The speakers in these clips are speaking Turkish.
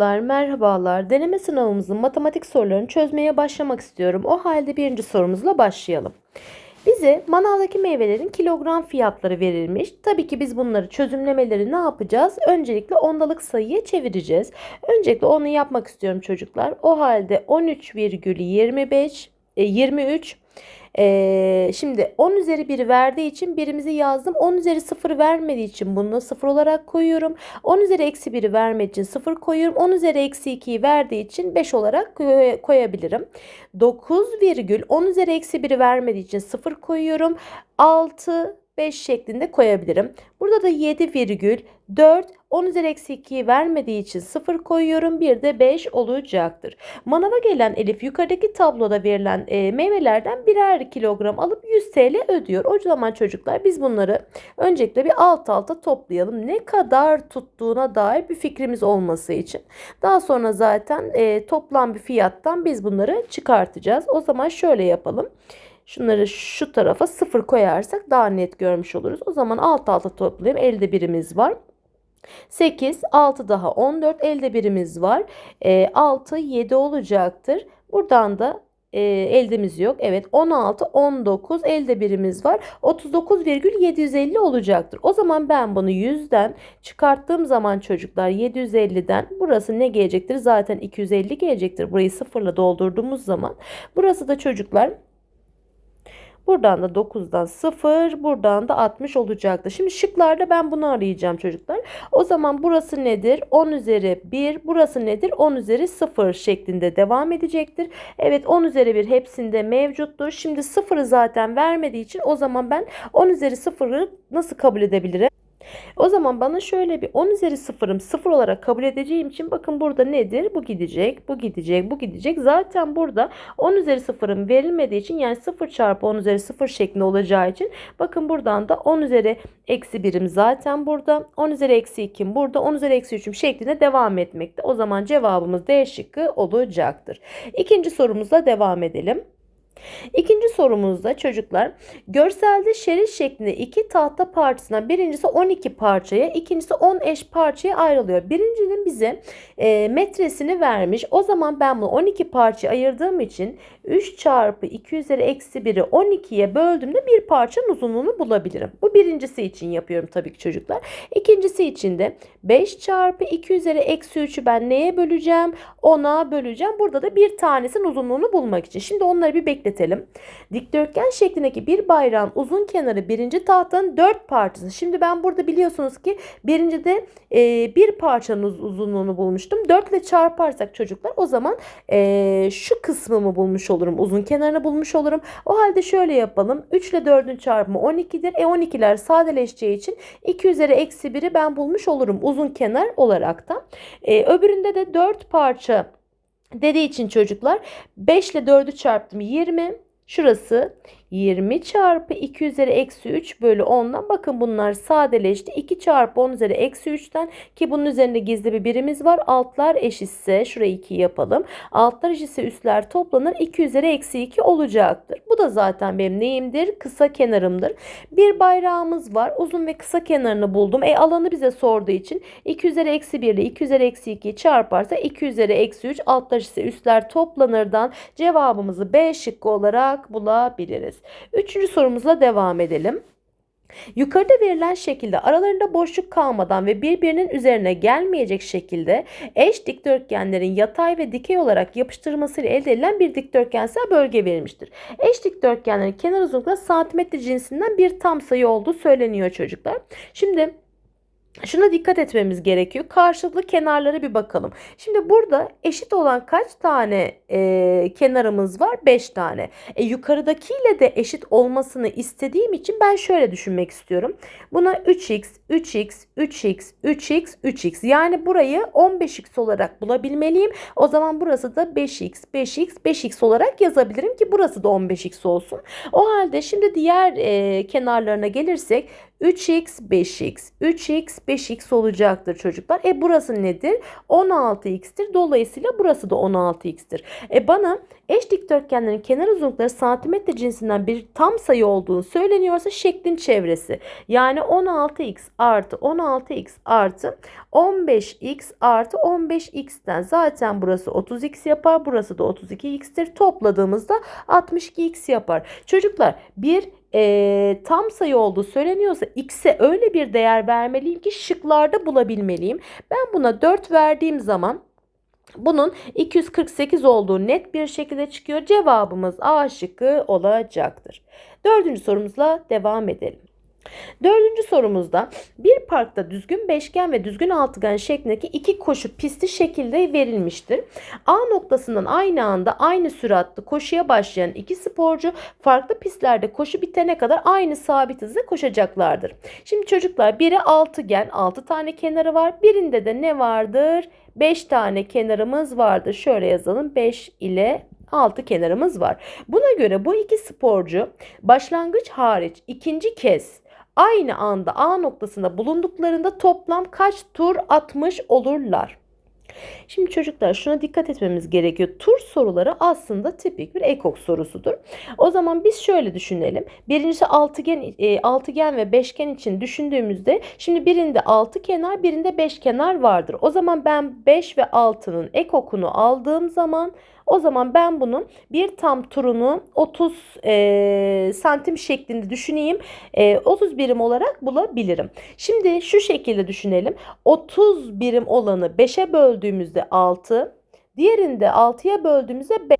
Merhabalar, merhabalar. Deneme sınavımızın matematik sorularını çözmeye başlamak istiyorum. O halde birinci sorumuzla başlayalım. Bize manavdaki meyvelerin kilogram fiyatları verilmiş. Tabii ki biz bunları çözümlemeleri ne yapacağız? Öncelikle ondalık sayıya çevireceğiz. Öncelikle onu yapmak istiyorum çocuklar. O halde 13,25 e, 23 ee, şimdi 10 üzeri 1 verdiği için birimizi yazdım. 10 üzeri 0 vermediği için bunu 0 olarak koyuyorum. 10 üzeri eksi 1'i vermediği için 0 koyuyorum. 10 üzeri eksi 2'yi verdiği için 5 olarak koy- koyabilirim. 9 virgül 10 üzeri eksi 1'i vermediği için 0 koyuyorum. 6 5 şeklinde koyabilirim. Burada da 7 virgül 4 10 üzeri eksi 2'yi vermediği için 0 koyuyorum. Bir de 5 olacaktır. Manava gelen Elif yukarıdaki tabloda verilen e, meyvelerden birer kilogram alıp 100 TL ödüyor. O zaman çocuklar biz bunları öncelikle bir alt alta toplayalım. Ne kadar tuttuğuna dair bir fikrimiz olması için. Daha sonra zaten e, toplam bir fiyattan biz bunları çıkartacağız. O zaman şöyle yapalım. Şunları şu tarafa sıfır koyarsak daha net görmüş oluruz. O zaman alt alta toplayayım. Elde birimiz var. 8, 6 daha 14 elde birimiz var. E, 6, 7 olacaktır. Buradan da e, eldemiz yok. Evet 16, 19 elde birimiz var. 39,750 olacaktır. O zaman ben bunu 100'den çıkarttığım zaman çocuklar 750'den burası ne gelecektir? Zaten 250 gelecektir. Burayı sıfırla doldurduğumuz zaman. Burası da çocuklar Buradan da 9'dan 0, buradan da 60 olacaktı. Şimdi şıklarda ben bunu arayacağım çocuklar. O zaman burası nedir? 10 üzeri 1, burası nedir? 10 üzeri 0 şeklinde devam edecektir. Evet 10 üzeri 1 hepsinde mevcuttur. Şimdi 0'ı zaten vermediği için o zaman ben 10 üzeri 0'ı nasıl kabul edebilirim? O zaman bana şöyle bir 10 üzeri sıfırım sıfır olarak kabul edeceğim için bakın burada nedir? Bu gidecek, bu gidecek, bu gidecek. Zaten burada 10 üzeri sıfırım verilmediği için yani 0 çarpı 10 üzeri 0 şeklinde olacağı için bakın buradan da 10 üzeri eksi 1'im zaten burada. 10 üzeri eksi 2'm burada. 10 üzeri eksi 3'üm şeklinde devam etmekte. O zaman cevabımız D şıkkı olacaktır. İkinci sorumuzla devam edelim. İkinci sorumuzda çocuklar görselde şerit şeklinde iki tahta parçasına birincisi 12 parçaya ikincisi 10 eş parçaya ayrılıyor. Birincinin bize e, metresini vermiş. O zaman ben bunu 12 parçaya ayırdığım için 3 çarpı 2 üzeri eksi 1'i 12'ye böldüğümde bir parçanın uzunluğunu bulabilirim. Bu birincisi için yapıyorum tabii ki çocuklar. İkincisi için de 5 çarpı 2 üzeri eksi 3'ü ben neye böleceğim? 10'a böleceğim. Burada da bir tanesinin uzunluğunu bulmak için. Şimdi onları bir bekletelim. Dikdörtgen şeklindeki bir bayrağın uzun kenarı birinci tahtanın 4 parçası. Şimdi ben burada biliyorsunuz ki birincide e, bir parçanın uz- uzunluğunu bulmuştum. 4 ile çarparsak çocuklar o zaman e, şu kısmımı bulmuş olurum. Uzun kenarını bulmuş olurum. O halde şöyle yapalım. 3 ile 4'ün çarpımı 12'dir. E 12'ler sadeleşeceği için 2 üzeri eksi 1'i ben bulmuş olurum uzun kenar olarak da. E, öbüründe de 4 parça dediği için çocuklar 5 ile 4'ü çarptım 20. Şurası 20 çarpı 2 üzeri eksi 3 bölü 10'dan bakın bunlar sadeleşti. 2 çarpı 10 üzeri eksi 3'ten ki bunun üzerinde gizli bir birimiz var. Altlar eşitse şurayı 2 yapalım. Altlar eşitse üstler toplanır. 2 üzeri eksi 2 olacaktır. Bu da zaten benim neyimdir? Kısa kenarımdır. Bir bayrağımız var. Uzun ve kısa kenarını buldum. E alanı bize sorduğu için 2 üzeri eksi 1 ile 2 üzeri eksi 2'yi çarparsa 2 üzeri eksi 3 altlar eşitse üstler toplanırdan cevabımızı B şıkkı olarak bulabiliriz. Üçüncü sorumuzla devam edelim. Yukarıda verilen şekilde aralarında boşluk kalmadan ve birbirinin üzerine gelmeyecek şekilde eş dikdörtgenlerin yatay ve dikey olarak yapıştırılmasıyla elde edilen bir dikdörtgensel bölge verilmiştir. Eş dikdörtgenlerin kenar uzunlukları santimetre cinsinden bir tam sayı olduğu söyleniyor çocuklar. Şimdi Şuna dikkat etmemiz gerekiyor. Karşılıklı kenarlara bir bakalım. Şimdi burada eşit olan kaç tane e, kenarımız var? 5 tane. E, yukarıdakiyle de eşit olmasını istediğim için ben şöyle düşünmek istiyorum. Buna 3x, 3x, 3x, 3x, 3x yani burayı 15x olarak bulabilmeliyim. O zaman burası da 5x, 5x, 5x olarak yazabilirim ki burası da 15x olsun. O halde şimdi diğer e, kenarlarına gelirsek 3x 5x 3x 5x olacaktır çocuklar. E burası nedir? 16x'tir. Dolayısıyla burası da 16x'tir. E bana eş dikdörtgenlerin kenar uzunlukları santimetre cinsinden bir tam sayı olduğunu söyleniyorsa şeklin çevresi. Yani 16x artı 16x artı 15x artı 15x'ten zaten burası 30x yapar. Burası da 32x'tir. Topladığımızda 62x yapar. Çocuklar bir e, tam sayı olduğu söyleniyorsa x'e öyle bir değer vermeliyim ki şıklarda bulabilmeliyim. Ben buna 4 verdiğim zaman bunun 248 olduğu net bir şekilde çıkıyor. Cevabımız A şıkkı olacaktır. Dördüncü sorumuzla devam edelim. Dördüncü sorumuzda bir parkta düzgün beşgen ve düzgün altıgen şeklindeki iki koşu pisti şekilde verilmiştir. A noktasından aynı anda aynı süratle koşuya başlayan iki sporcu farklı pistlerde koşu bitene kadar aynı sabit hızla koşacaklardır. Şimdi çocuklar biri altıgen 6 tane kenarı var. Birinde de ne vardır? 5 tane kenarımız vardır. Şöyle yazalım 5 ile 6 kenarımız var. Buna göre bu iki sporcu başlangıç hariç ikinci kez aynı anda A noktasında bulunduklarında toplam kaç tur atmış olurlar? Şimdi çocuklar şuna dikkat etmemiz gerekiyor. Tur soruları aslında tipik bir ekok sorusudur. O zaman biz şöyle düşünelim. Birincisi altıgen, e, altıgen ve beşgen için düşündüğümüzde şimdi birinde altı kenar birinde beş kenar vardır. O zaman ben 5 ve 6'nın ekokunu aldığım zaman o zaman ben bunun bir tam turunu 30 e, santim şeklinde düşüneyim. E, 30 birim olarak bulabilirim. Şimdi şu şekilde düşünelim. 30 birim olanı 5'e böldüğümüzde 6. Diğerinde 6'ya böldüğümüzde 5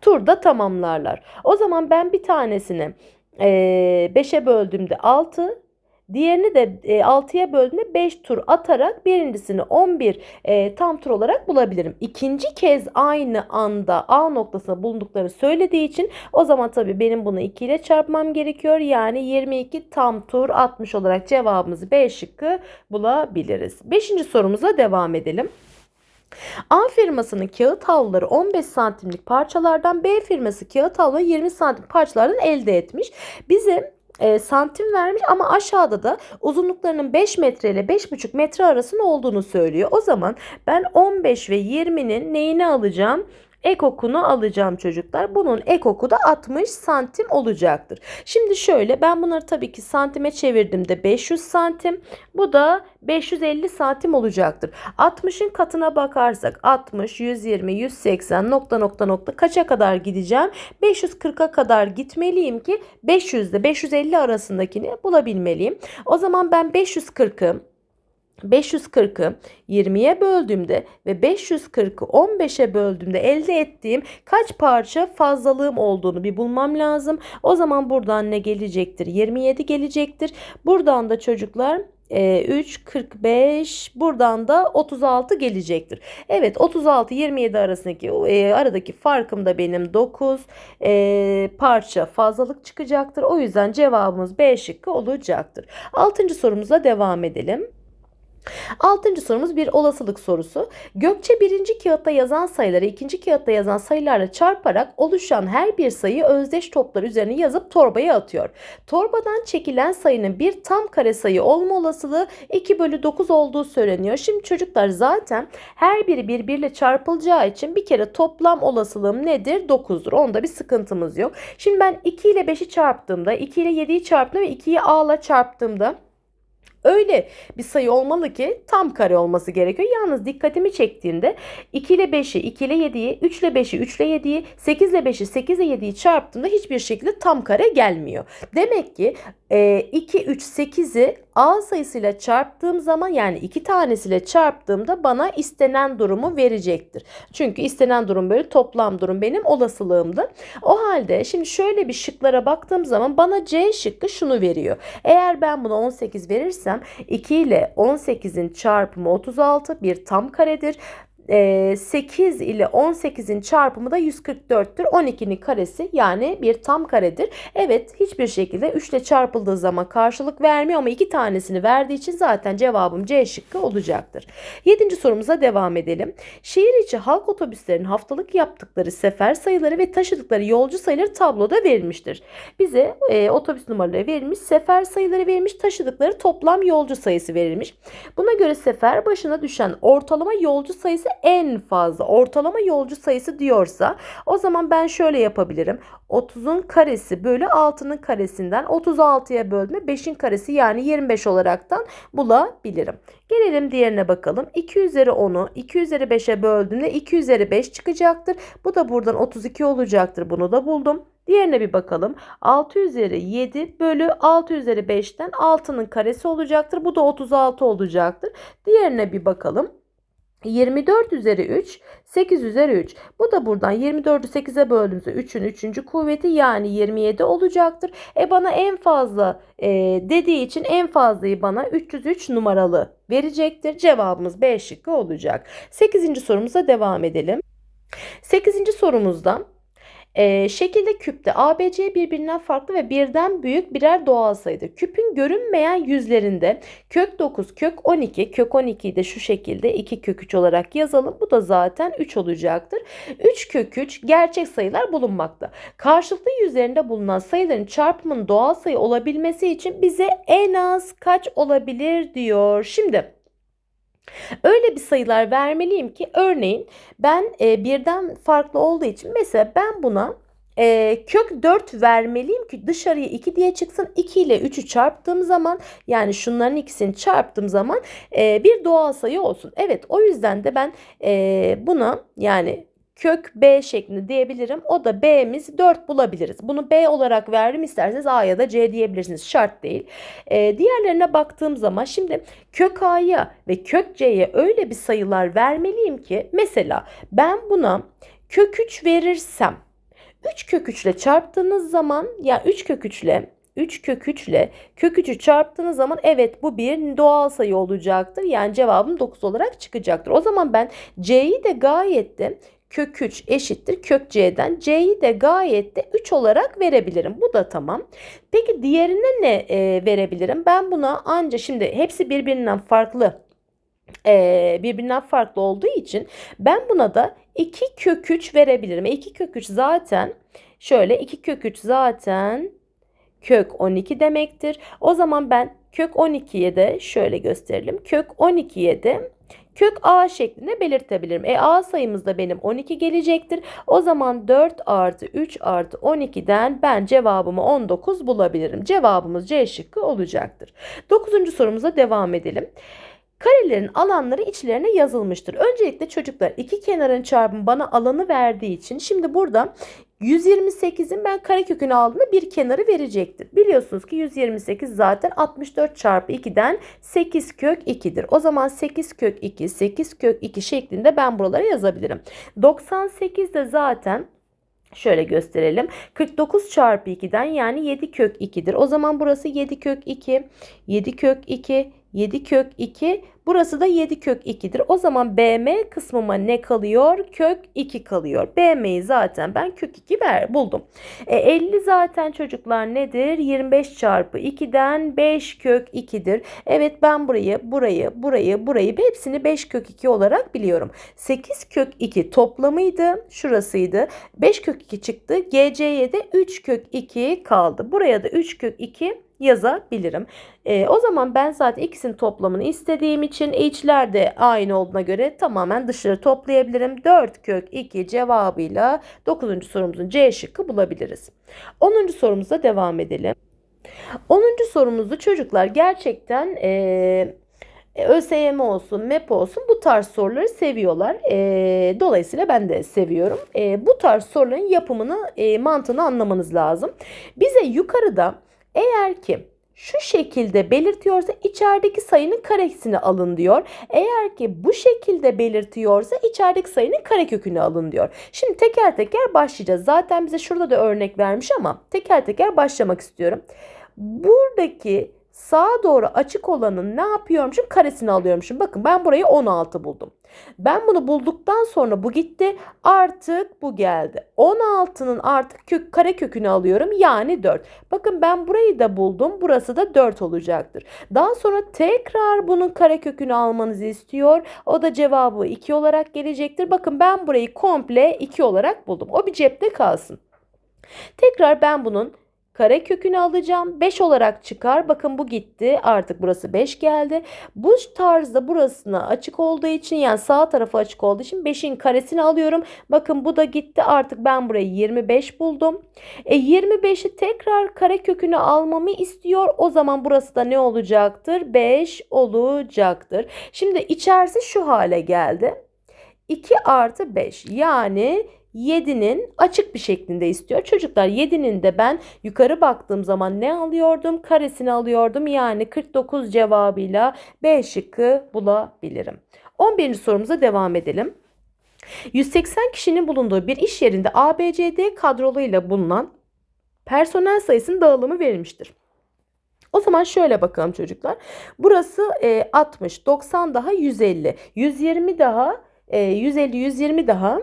turda tamamlarlar. O zaman ben bir tanesini 5'e böldüğümde 6, Diğerini de e, 6'ya böldüğümde 5 tur atarak birincisini 11 e, tam tur olarak bulabilirim. İkinci kez aynı anda A noktasına bulunduklarını söylediği için o zaman tabii benim bunu 2 ile çarpmam gerekiyor. Yani 22 tam tur 60 olarak cevabımızı B şıkkı bulabiliriz. Beşinci sorumuza devam edelim. A firmasının kağıt havluları 15 santimlik parçalardan B firması kağıt havluları 20 santim parçalardan elde etmiş. Bize e, santim vermiş ama aşağıda da uzunluklarının 5 metre ile 5,5 metre arasında olduğunu söylüyor. O zaman ben 15 ve 20'nin neyini alacağım? Ekokunu alacağım çocuklar. Bunun ekoku da 60 santim olacaktır. Şimdi şöyle ben bunları tabii ki santime çevirdiğimde 500 santim. Bu da 550 santim olacaktır. 60'ın katına bakarsak 60, 120, 180 nokta nokta nokta kaça kadar gideceğim? 540'a kadar gitmeliyim ki 500 ile 550 arasındakini bulabilmeliyim. O zaman ben 540'ı 540'ı 20'ye böldüğümde ve 540'ı 15'e böldüğümde elde ettiğim kaç parça fazlalığım olduğunu bir bulmam lazım. O zaman buradan ne gelecektir? 27 gelecektir. Buradan da çocuklar 3, 45 buradan da 36 gelecektir. Evet 36 27 arasındaki e, aradaki farkım da benim 9 e, parça fazlalık çıkacaktır. O yüzden cevabımız B şıkkı olacaktır. 6. sorumuza devam edelim. Altıncı sorumuz bir olasılık sorusu. Gökçe birinci kağıtta yazan sayıları ikinci kağıtta yazan sayılarla çarparak oluşan her bir sayı özdeş toplar üzerine yazıp torbaya atıyor. Torbadan çekilen sayının bir tam kare sayı olma olasılığı 2 bölü 9 olduğu söyleniyor. Şimdi çocuklar zaten her biri birbiriyle çarpılacağı için bir kere toplam olasılığım nedir? 9'dur. Onda bir sıkıntımız yok. Şimdi ben 2 ile 5'i çarptığımda 2 ile 7'yi çarptığımda ve 2'yi A ile çarptığımda öyle bir sayı olmalı ki tam kare olması gerekiyor. Yalnız dikkatimi çektiğinde 2 ile 5'i, 2 ile 7'yi, 3 ile 5'i, 3 ile 7'yi, 8 ile 5'i, 8 ile 7'yi çarptığımda hiçbir şekilde tam kare gelmiyor. Demek ki 2, 3, 8'i A sayısıyla çarptığım zaman yani iki tanesiyle çarptığımda bana istenen durumu verecektir. Çünkü istenen durum böyle toplam durum benim olasılığımdı. O halde şimdi şöyle bir şıklara baktığım zaman bana C şıkkı şunu veriyor. Eğer ben buna 18 verirsem 2 ile 18'in çarpımı 36 bir tam karedir. E, 8 ile 18'in çarpımı da 144'tür. 12'nin karesi yani bir tam karedir. Evet hiçbir şekilde 3 ile çarpıldığı zaman karşılık vermiyor ama iki tanesini verdiği için zaten cevabım C şıkkı olacaktır. 7. sorumuza devam edelim. Şehir içi halk otobüslerinin haftalık yaptıkları sefer sayıları ve taşıdıkları yolcu sayıları tabloda verilmiştir. Bize e, otobüs numaraları verilmiş, sefer sayıları verilmiş, taşıdıkları toplam yolcu sayısı verilmiş. Buna göre sefer başına düşen ortalama yolcu sayısı en fazla. Ortalama yolcu sayısı diyorsa o zaman ben şöyle yapabilirim. 30'un karesi bölü 6'nın karesinden 36'ya bölme 5'in karesi yani 25 olaraktan bulabilirim. Gelelim diğerine bakalım. 2 üzeri 10'u 2 üzeri 5'e böldüğümde 2 üzeri 5 çıkacaktır. Bu da buradan 32 olacaktır. Bunu da buldum. Diğerine bir bakalım. 6 üzeri 7 bölü 6 üzeri 5'ten 6'nın karesi olacaktır. Bu da 36 olacaktır. Diğerine bir bakalım. 24 üzeri 3, 8 üzeri 3. Bu da buradan 24'ü 8'e böldüğümüzde 3'ün 3. kuvveti yani 27 olacaktır. E bana en fazla e, dediği için en fazlayı bana 303 numaralı verecektir. Cevabımız B şıkkı olacak. 8. sorumuza devam edelim. 8. sorumuzda e, şekilde küpte ABC birbirinden farklı ve birden büyük birer doğal sayıdır. Küpün görünmeyen yüzlerinde kök 9, kök 12, kök 12'yi de şu şekilde 2 kök 3 olarak yazalım. Bu da zaten 3 olacaktır. 3 kök 3 gerçek sayılar bulunmakta. Karşılıklı yüzlerinde bulunan sayıların çarpımının doğal sayı olabilmesi için bize en az kaç olabilir diyor. Şimdi Öyle bir sayılar vermeliyim ki örneğin ben e, birden farklı olduğu için mesela ben buna e, kök 4 vermeliyim ki dışarıya 2 diye çıksın. 2 ile 3'ü çarptığım zaman yani şunların ikisini çarptığım zaman e, bir doğal sayı olsun. Evet o yüzden de ben e, buna yani kök B şeklinde diyebilirim. O da B'miz 4 bulabiliriz. Bunu B olarak verdim. İsterseniz A ya da C diyebilirsiniz. Şart değil. Ee, diğerlerine baktığım zaman şimdi kök A'ya ve kök C'ye öyle bir sayılar vermeliyim ki mesela ben buna kök 3 verirsem 3 kök 3 ile çarptığınız zaman ya yani 3 kök 3 ile 3 kök 3 ile kök 3'ü çarptığınız zaman evet bu bir doğal sayı olacaktır. Yani cevabım 9 olarak çıkacaktır. O zaman ben C'yi de gayet de kök 3 eşittir kök c'den. c'yi de gayet de 3 olarak verebilirim. Bu da tamam. Peki diğerine ne e, verebilirim? Ben buna anca şimdi hepsi birbirinden farklı e, birbirinden farklı olduğu için ben buna da 2 kök 3 verebilirim. 2 kök 3 zaten şöyle 2 kök 3 zaten kök 12 demektir. O zaman ben kök 12'ye de şöyle gösterelim. Kök 12'ye de kök a şeklinde belirtebilirim. E a sayımız da benim 12 gelecektir. O zaman 4 artı 3 artı 12'den ben cevabımı 19 bulabilirim. Cevabımız C şıkkı olacaktır. 9. sorumuza devam edelim. Karelerin alanları içlerine yazılmıştır. Öncelikle çocuklar iki kenarın çarpımı bana alanı verdiği için şimdi burada 128'in ben karekökünü aldığımda bir kenarı verecektir. Biliyorsunuz ki 128 zaten 64 çarpı 2'den 8 kök 2'dir. O zaman 8 kök 2, 8 kök 2 şeklinde ben buralara yazabilirim. 98 de zaten Şöyle gösterelim. 49 çarpı 2'den yani 7 kök 2'dir. O zaman burası 7 kök 2, 7 kök 2, 7 kök 2 Burası da 7 kök 2'dir. O zaman BM kısmıma ne kalıyor? Kök 2 kalıyor. BM'yi zaten ben kök 2 ver, buldum. E, 50 zaten çocuklar nedir? 25 çarpı 2'den 5 kök 2'dir. Evet ben burayı, burayı, burayı, burayı hepsini 5 kök 2 olarak biliyorum. 8 kök 2 toplamıydı. Şurasıydı. 5 kök 2 çıktı. GC'ye de 3 kök 2 kaldı. Buraya da 3 kök 2 yazabilirim. E, o zaman ben zaten ikisinin toplamını istediğim için h'ler de aynı olduğuna göre tamamen dışarı toplayabilirim. 4 kök 2 cevabıyla 9. sorumuzun C şıkkı bulabiliriz. 10. sorumuza devam edelim. 10. sorumuzda çocuklar gerçekten e, ÖSYM olsun, MEP olsun bu tarz soruları seviyorlar. E, dolayısıyla ben de seviyorum. E, bu tarz soruların yapımını, e, mantığını anlamanız lazım. Bize yukarıda eğer ki şu şekilde belirtiyorsa içerideki sayının karesini alın diyor. Eğer ki bu şekilde belirtiyorsa içerideki sayının karekökünü alın diyor. Şimdi teker teker başlayacağız. Zaten bize şurada da örnek vermiş ama teker teker başlamak istiyorum. Buradaki sağa doğru açık olanın ne yapıyormuşum? Karesini alıyormuşum. Bakın ben burayı 16 buldum. Ben bunu bulduktan sonra bu gitti. Artık bu geldi. 16'nın artık kök, kare kökünü alıyorum. Yani 4. Bakın ben burayı da buldum. Burası da 4 olacaktır. Daha sonra tekrar bunun kare kökünü almanızı istiyor. O da cevabı 2 olarak gelecektir. Bakın ben burayı komple 2 olarak buldum. O bir cepte kalsın. Tekrar ben bunun kare kökünü alacağım. 5 olarak çıkar. Bakın bu gitti. Artık burası 5 geldi. Bu tarzda burasına açık olduğu için yani sağ tarafı açık olduğu için 5'in karesini alıyorum. Bakın bu da gitti. Artık ben burayı 25 buldum. E 25'i tekrar kare kökünü almamı istiyor. O zaman burası da ne olacaktır? 5 olacaktır. Şimdi içerisi şu hale geldi. 2 artı 5 yani 7'nin açık bir şeklinde istiyor. Çocuklar 7'nin de ben yukarı baktığım zaman ne alıyordum? Karesini alıyordum. Yani 49 cevabıyla B şıkkı bulabilirim. 11. sorumuza devam edelim. 180 kişinin bulunduğu bir iş yerinde ABCD kadroluyla bulunan personel sayısının dağılımı verilmiştir. O zaman şöyle bakalım çocuklar. Burası e, 60, 90 daha 150, 120 daha e, 150, 120 daha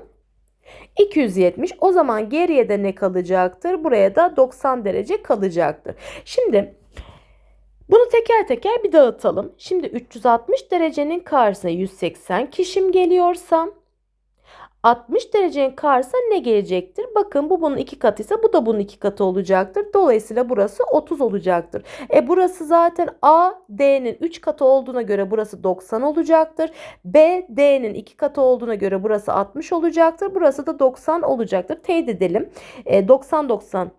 270. O zaman geriye de ne kalacaktır? Buraya da 90 derece kalacaktır. Şimdi bunu teker teker bir dağıtalım. Şimdi 360 derecenin karşısına 180 kişim geliyorsa 60 derecenin karşısına ne gelecektir? Bakın bu bunun iki katıysa bu da bunun iki katı olacaktır. Dolayısıyla burası 30 olacaktır. E burası zaten A, D'nin 3 katı olduğuna göre burası 90 olacaktır. B, D'nin 2 katı olduğuna göre burası 60 olacaktır. Burası da 90 olacaktır. Teyit edelim. E, 90 90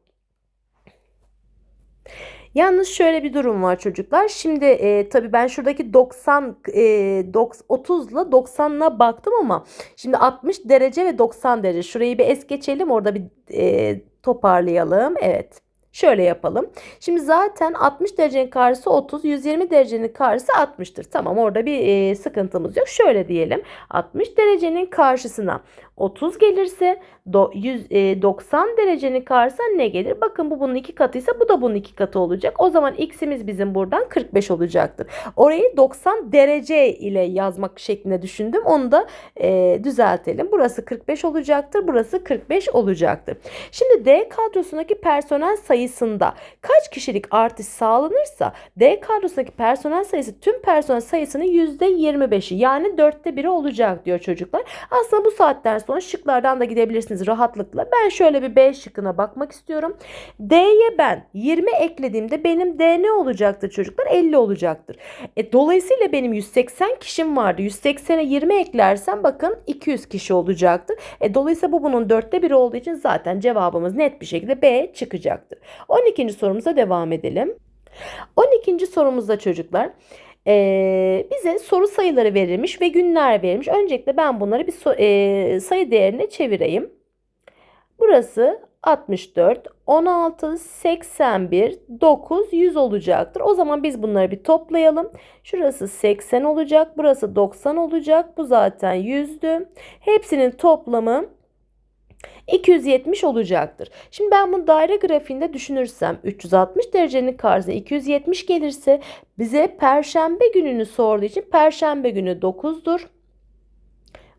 Yalnız şöyle bir durum var çocuklar. Şimdi e, tabii ben şuradaki 90 e, 30 ile 90'la baktım ama şimdi 60 derece ve 90 derece. Şurayı bir es geçelim. Orada bir e, toparlayalım. Evet. Şöyle yapalım. Şimdi zaten 60 derecenin karşısı 30, 120 derecenin karşısı 60'tır. Tamam orada bir e, sıkıntımız yok. Şöyle diyelim. 60 derecenin karşısına 30 gelirse do, 100, e, 90 derecenin karşısına ne gelir? Bakın bu bunun iki katıysa bu da bunun iki katı olacak. O zaman x'imiz bizim buradan 45 olacaktır. Orayı 90 derece ile yazmak şeklinde düşündüm. Onu da e, düzeltelim. Burası 45 olacaktır. Burası 45 olacaktır. Şimdi D kadrosundaki personel sayısında kaç kişilik artış sağlanırsa D kadrosundaki personel sayısı tüm personel sayısının %25'i yani dörtte 1'i olacak diyor çocuklar. Aslında bu saatten sonra şıklardan da gidebilirsiniz rahatlıkla. Ben şöyle bir B şıkkına bakmak istiyorum. D'ye ben 20 eklediğimde benim D ne olacaktır çocuklar? 50 olacaktır. E, dolayısıyla benim 180 kişim vardı. 180'e 20 eklersem bakın 200 kişi olacaktır. E, dolayısıyla bu bunun dörtte biri olduğu için zaten cevabımız net bir şekilde B çıkacaktır. 12. sorumuza devam edelim. 12. sorumuzda çocuklar e, bize soru sayıları verilmiş ve günler verilmiş. Öncelikle ben bunları bir so- e, sayı değerine çevireyim. Burası 64, 16, 81, 9, 100 olacaktır. O zaman biz bunları bir toplayalım. Şurası 80 olacak, burası 90 olacak. Bu zaten 100'dü. Hepsinin toplamı 270 olacaktır. Şimdi ben bunu daire grafiğinde düşünürsem 360 derecenin karşısına 270 gelirse bize perşembe gününü sorduğu için perşembe günü 9'dur.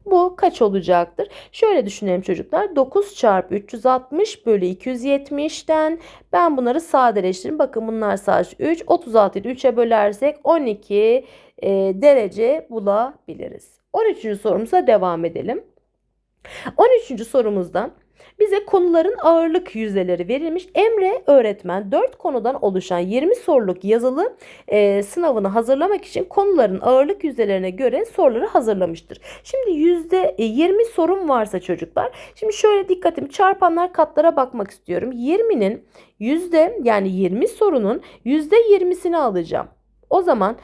Bu kaç olacaktır? Şöyle düşünelim çocuklar. 9 çarpı 360 bölü 270'ten ben bunları sadeleştiririm. Bakın bunlar sadece 3. 36'yı 3'e bölersek 12 e, derece bulabiliriz. 13. sorumuza devam edelim. 13. sorumuzda bize konuların ağırlık yüzdeleri verilmiş. Emre öğretmen 4 konudan oluşan 20 soruluk yazılı e, sınavını hazırlamak için konuların ağırlık yüzdelerine göre soruları hazırlamıştır. Şimdi yüzde 20 sorum varsa çocuklar. Şimdi şöyle dikkatim çarpanlar katlara bakmak istiyorum. 20'nin yüzde yani 20 sorunun yüzde 20'sini alacağım. O zaman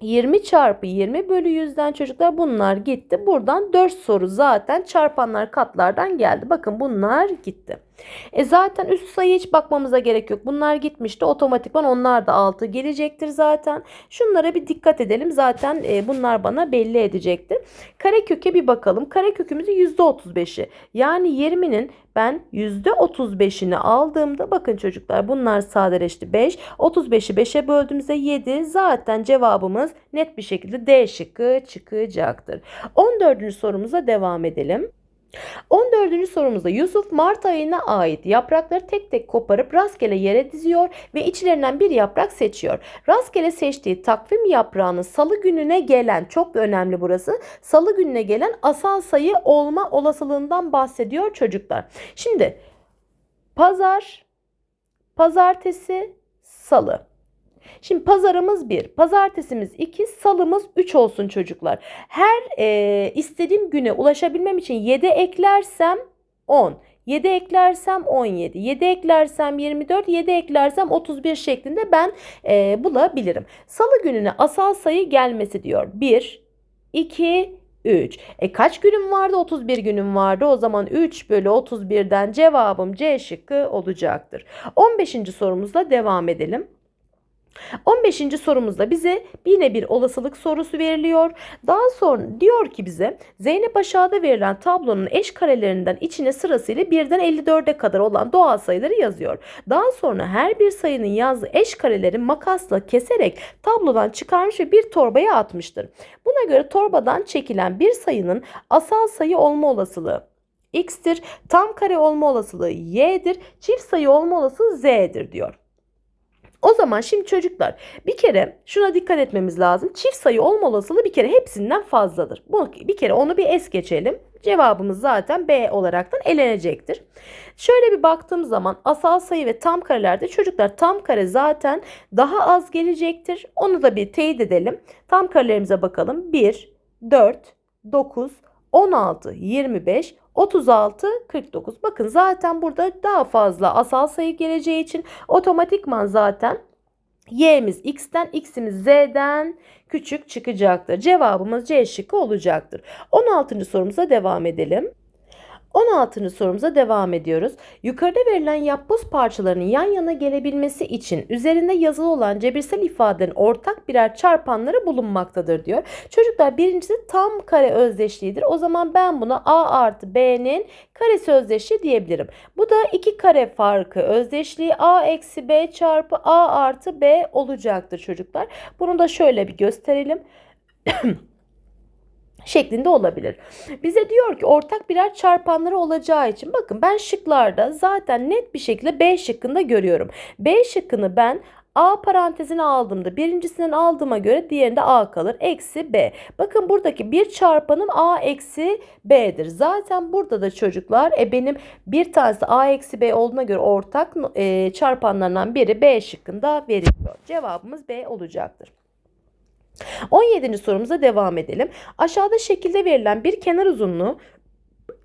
20 çarpı 20 bölü 100'den çocuklar bunlar gitti. Buradan 4 soru zaten çarpanlar katlardan geldi. Bakın bunlar gitti. E zaten üst sayıya hiç bakmamıza gerek yok. Bunlar gitmişti. Otomatikman onlar da 6 gelecektir zaten. Şunlara bir dikkat edelim. Zaten e, bunlar bana belli edecektir. Kareköke bir bakalım. Karekökümüzün %35'i. Yani 20'nin ben %35'ini aldığımda bakın çocuklar bunlar sadeleşti 5. 35'i 5'e böldüğümüzde 7. Zaten cevabımız net bir şekilde D şıkkı çıkacaktır. 14. sorumuza devam edelim. 14. sorumuzda Yusuf Mart ayına ait yaprakları tek tek koparıp rastgele yere diziyor ve içlerinden bir yaprak seçiyor. Rastgele seçtiği takvim yaprağının salı gününe gelen çok önemli burası. Salı gününe gelen asal sayı olma olasılığından bahsediyor çocuklar. Şimdi pazar, pazartesi, salı. Şimdi pazarımız 1, pazartesimiz 2, salımız 3 olsun çocuklar. Her e, istediğim güne ulaşabilmem için 7 eklersem 10. 7 eklersem 17, 7 eklersem 24, 7 eklersem 31 şeklinde ben e, bulabilirim. Salı gününe asal sayı gelmesi diyor. 1, 2, 3. E kaç günüm vardı? 31 günüm vardı. O zaman 3 bölü 31'den cevabım C şıkkı olacaktır. 15. sorumuzla devam edelim. 15. sorumuzda bize yine bir olasılık sorusu veriliyor. Daha sonra diyor ki bize Zeynep aşağıda verilen tablonun eş karelerinden içine sırasıyla 1'den 54'e kadar olan doğal sayıları yazıyor. Daha sonra her bir sayının yazdığı eş kareleri makasla keserek tablodan çıkarmış ve bir torbaya atmıştır. Buna göre torbadan çekilen bir sayının asal sayı olma olasılığı x'tir, tam kare olma olasılığı y'dir, çift sayı olma olasılığı z'dir diyor. O zaman şimdi çocuklar bir kere şuna dikkat etmemiz lazım. Çift sayı olma olasılığı bir kere hepsinden fazladır. Bu bir kere onu bir es geçelim. Cevabımız zaten B olaraktan elenecektir. Şöyle bir baktığım zaman asal sayı ve tam karelerde çocuklar tam kare zaten daha az gelecektir. Onu da bir teyit edelim. Tam karelerimize bakalım. 1, 4, 9, 16, 25, 36, 49. Bakın zaten burada daha fazla asal sayı geleceği için otomatikman zaten y'miz x'ten, x'imiz z'den küçük çıkacaktır. Cevabımız C şıkkı olacaktır. 16. sorumuza devam edelim. 16. sorumuza devam ediyoruz. Yukarıda verilen yapboz parçalarının yan yana gelebilmesi için üzerinde yazılı olan cebirsel ifadenin ortak birer çarpanları bulunmaktadır diyor. Çocuklar birincisi tam kare özdeşliğidir. O zaman ben buna A artı B'nin karesi özdeşliği diyebilirim. Bu da iki kare farkı özdeşliği A eksi B çarpı A artı B olacaktır çocuklar. Bunu da şöyle bir gösterelim. şeklinde olabilir. Bize diyor ki ortak birer çarpanları olacağı için bakın ben şıklarda zaten net bir şekilde B şıkkında görüyorum. B şıkkını ben A parantezine aldığımda birincisinden aldığıma göre diğerinde A kalır. Eksi B. Bakın buradaki bir çarpanım A eksi B'dir. Zaten burada da çocuklar e benim bir tanesi A eksi B olduğuna göre ortak e, çarpanlarından biri B şıkkında veriliyor. Cevabımız B olacaktır. 17. sorumuza devam edelim. Aşağıda şekilde verilen bir kenar uzunluğu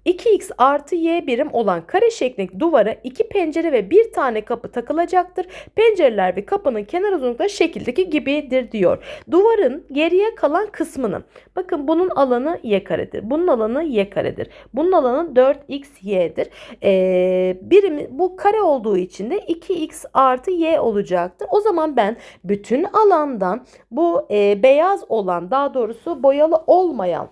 2x artı y birim olan kare şeklindeki duvara iki pencere ve bir tane kapı takılacaktır. Pencereler ve kapının kenar uzunlukları şekildeki gibidir diyor. Duvarın geriye kalan kısmını bakın bunun alanı y karedir. Bunun alanı y karedir. Bunun alanı 4xy'dir. Ee, birimi bu kare olduğu için de 2x artı y olacaktır. O zaman ben bütün alandan bu e, beyaz olan daha doğrusu boyalı olmayan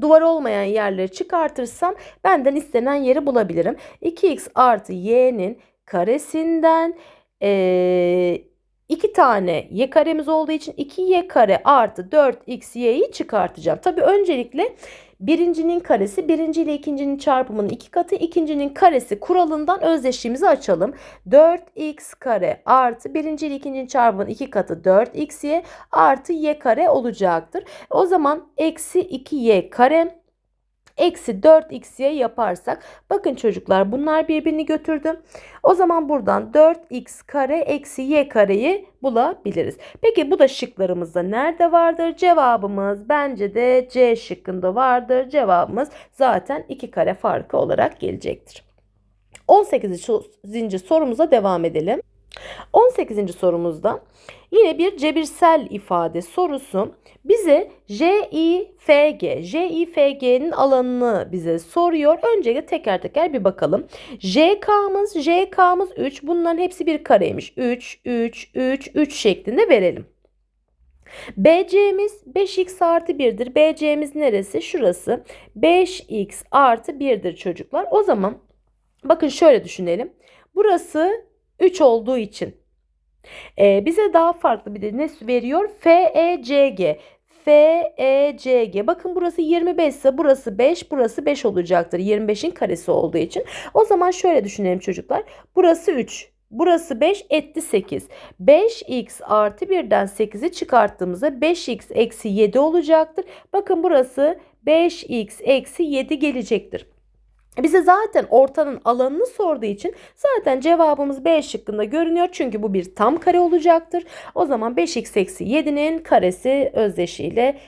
duvar olmayan yerleri çıkartırsam benden istenen yeri bulabilirim. 2x artı y'nin karesinden e, 2 tane y karemiz olduğu için 2y kare artı 4xy'yi çıkartacağım. Tabi öncelikle birincinin karesi birinci ile ikincinin çarpımının iki katı ikincinin karesi kuralından özdeşliğimizi açalım. 4x kare artı birinci ile ikincinin çarpımının iki katı 4xy artı y kare olacaktır. O zaman eksi 2y kare eksi 4xy yaparsak bakın çocuklar bunlar birbirini götürdü. O zaman buradan 4x kare eksi y kareyi bulabiliriz. Peki bu da şıklarımızda nerede vardır? Cevabımız bence de C şıkkında vardır. Cevabımız zaten 2 kare farkı olarak gelecektir. 18. sorumuza devam edelim. 18. sorumuzda yine bir cebirsel ifade sorusu bize JIFG, JIFG'nin alanını bize soruyor. Öncelikle teker teker bir bakalım. JK'mız, JK'mız 3. Bunların hepsi bir kareymiş. 3, 3, 3, 3 şeklinde verelim. BC'miz 5x artı 1'dir. BC'miz neresi? Şurası. 5x artı 1'dir çocuklar. O zaman bakın şöyle düşünelim. Burası 3 olduğu için ee, bize daha farklı bir de ne veriyor? FECG. FECG. Bakın burası 25 ise burası 5, burası 5 olacaktır. 25'in karesi olduğu için. O zaman şöyle düşünelim çocuklar. Burası 3. Burası 5 etti 8. 5x artı 1'den 8'i çıkarttığımızda 5x eksi 7 olacaktır. Bakın burası 5x eksi 7 gelecektir. Bize zaten ortanın alanını sorduğu için zaten cevabımız B şıkkında görünüyor. Çünkü bu bir tam kare olacaktır. O zaman 5x eksi 7'nin karesi özdeşiyle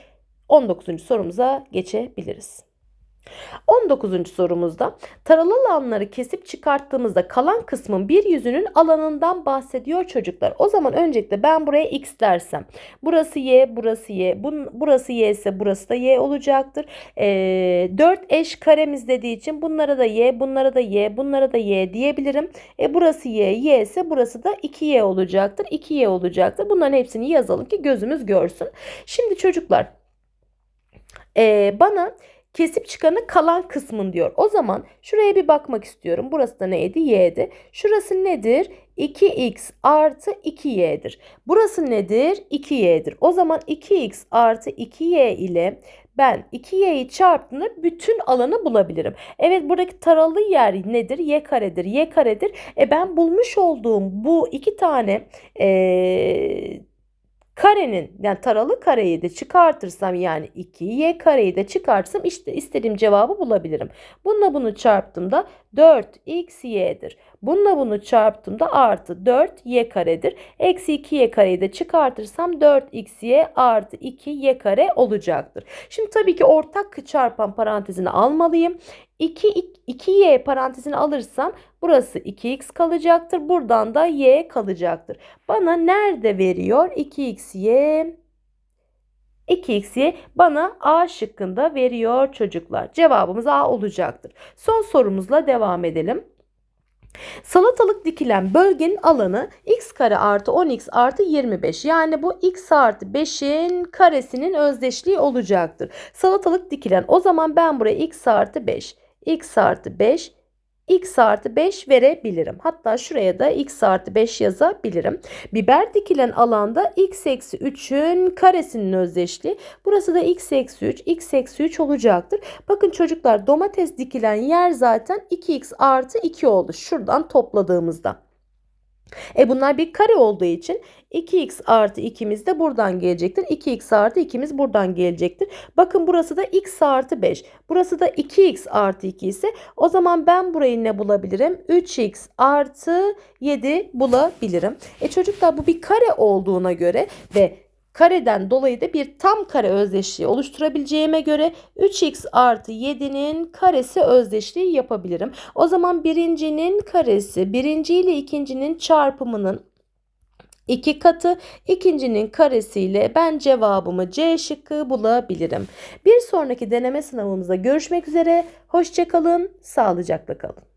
19. sorumuza geçebiliriz. 19. sorumuzda taralı alanları kesip çıkarttığımızda kalan kısmın bir yüzünün alanından bahsediyor çocuklar. O zaman öncelikle ben buraya x dersem burası y burası y bun, burası y ise burası da y olacaktır. E, 4 eş karemiz dediği için bunlara da y bunlara da y bunlara da y diyebilirim. E, burası y y ise burası da 2y olacaktır. 2y olacaktır. Bunların hepsini yazalım ki gözümüz görsün. Şimdi çocuklar e, bana kesip çıkanı kalan kısmın diyor. O zaman şuraya bir bakmak istiyorum. Burası da neydi? Y'di. Şurası nedir? 2x artı 2y'dir. Burası nedir? 2y'dir. O zaman 2x artı 2y ile ben 2y'yi çarptığımda bütün alanı bulabilirim. Evet buradaki taralı yer nedir? Y karedir. Y karedir. E ben bulmuş olduğum bu iki tane ee, karenin yani taralı kareyi de çıkartırsam yani 2y kareyi de çıkartırsam işte istediğim cevabı bulabilirim. Bununla bunu çarptığımda 4xy'dir. Bununla bunu çarptığımda artı 4y karedir. Eksi 2y kareyi de çıkartırsam 4xy artı 2y kare olacaktır. Şimdi tabii ki ortak çarpan parantezini almalıyım. 2, 2y parantezini alırsam burası 2x kalacaktır. Buradan da y kalacaktır. Bana nerede veriyor? 2xy 2x'yi bana A şıkkında veriyor çocuklar. Cevabımız A olacaktır. Son sorumuzla devam edelim. Salatalık dikilen bölgenin alanı x kare artı 10x artı 25. Yani bu x artı 5'in karesinin özdeşliği olacaktır. Salatalık dikilen o zaman ben buraya x artı 5, x artı 5, x artı 5 verebilirim. Hatta şuraya da x artı 5 yazabilirim. Biber dikilen alanda x eksi 3'ün karesinin özdeşliği. Burası da x eksi 3, x eksi 3 olacaktır. Bakın çocuklar domates dikilen yer zaten 2x artı 2 oldu. Şuradan topladığımızda. E bunlar bir kare olduğu için 2x artı 2'miz de buradan gelecektir. 2x artı 2'miz buradan gelecektir. Bakın burası da x artı 5. Burası da 2x artı 2 ise o zaman ben burayı ne bulabilirim? 3x artı 7 bulabilirim. E çocuklar bu bir kare olduğuna göre ve kareden dolayı da bir tam kare özdeşliği oluşturabileceğime göre 3x artı 7'nin karesi özdeşliği yapabilirim. O zaman birincinin karesi birinci ile ikincinin çarpımının iki katı ikincinin karesiyle ben cevabımı C şıkkı bulabilirim. Bir sonraki deneme sınavımızda görüşmek üzere. Hoşçakalın, sağlıcakla kalın.